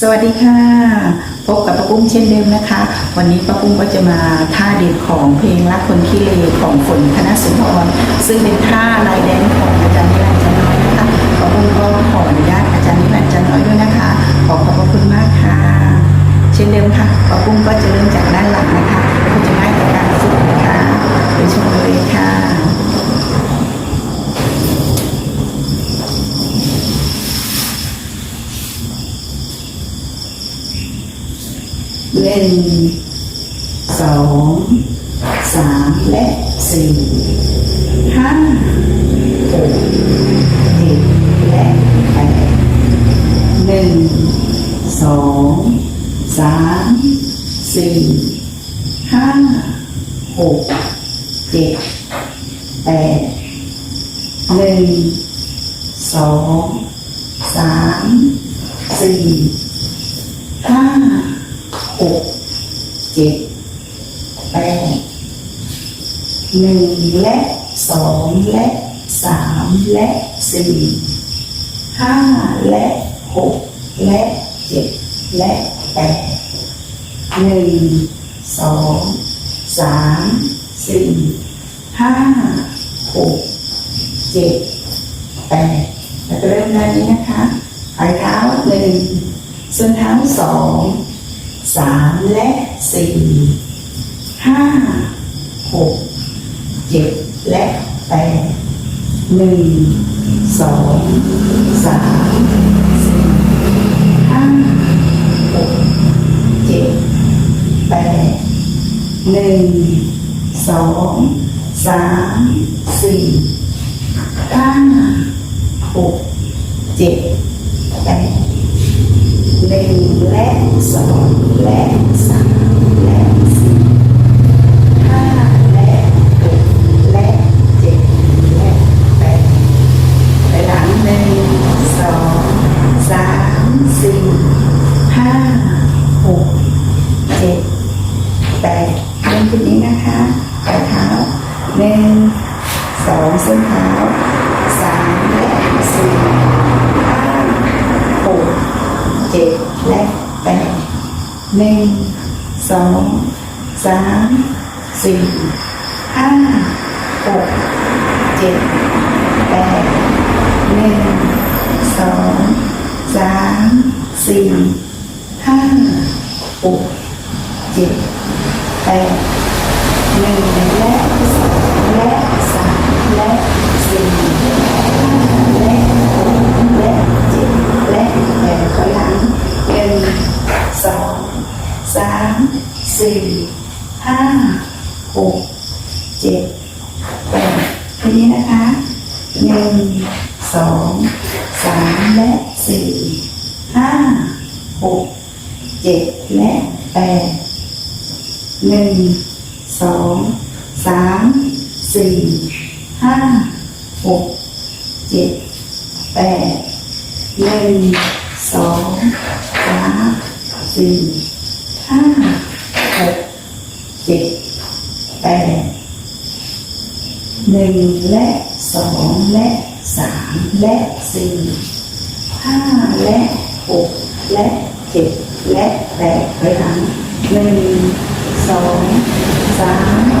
สวัสดีค่ะ พบกับป้าปุ้มเช่นเดิมนะคะ วันนี้ป้าปุ้มก็จะมาท่าเด็ดของเพลงรักคนขี้เลของฝนธนสุนทรซึ่งเป็นท่าลายแดนของอาจารย์นิรันดร์จันน้อยนะคะป้าปุ้มก็ขออนุญาตอาจารย์นิรันดร์จันน้อยด้วยนะคะ ขอขอบพระคุณมากค่ะ เช่นเดิมค่ะป้าปุ้มก็จะเริ่มจากด้านหลังนะคะเพื่อจะง่ายต่อการฝึกนะคะไปชมเลยค่ะ หนึ่งสองสามและสี่ห้าหกเจ็ดและแปดหนึ่งสองสามสี่ห้าหกเจ็ดแปดหนึ่งสองสามสี่ห้า หกเจ็ดแปดหนึ่งและสองและสามและสี่ห้าและหกและเจ็ดและแปดหนึ่งสองสามสี่ห้าหกเจ็ดแปดแล้วก็เริ่มด้านนี้นะคะปลายเท้าหนึ่งส้นเท้าสอง สามและสี่ห้าหกเจ็ดและแปดหนึ่งสองสามสี่ห้าหกเจ็ดแปดหนึ่งสองสามสี่ห้าหกเจ็ด และสองและสามและสี่ห้าและหกและเจ็ดและแปดไปหลังหนึ่งสองสามสี่ห้าหกเจ็ดแปดเริ่มทีนี้นะคะปลายเท้าหนึ่งสองส้นเท้าสามและสี่ห้าหก เจ็ดและแปด หนึ่งสองสามสี่ห้าหกเจ็ดแปดหนึ่งสองสามสี่ห้าหกเจ็ดแปดหนึ่งและสองและสามและสี่ห้าและหกและเจ็ดและแปดถอยหลังหนึ่งสองสาม สี่ห้าหกเจ็ดแปดทีนี้นะคะหนึ่งสองสามและสี่ห้าหกเจ็ดและแปดหนึ่งสองสามสี่ห้าหกเจ็ดแปดหนึ่งสองสามสี่ห้า หกเจ็ดแปดหนึ่งและสองและสามและสี่ห้าและหกและเจ็ดและแปดไปหลังหนึ่งสองสาม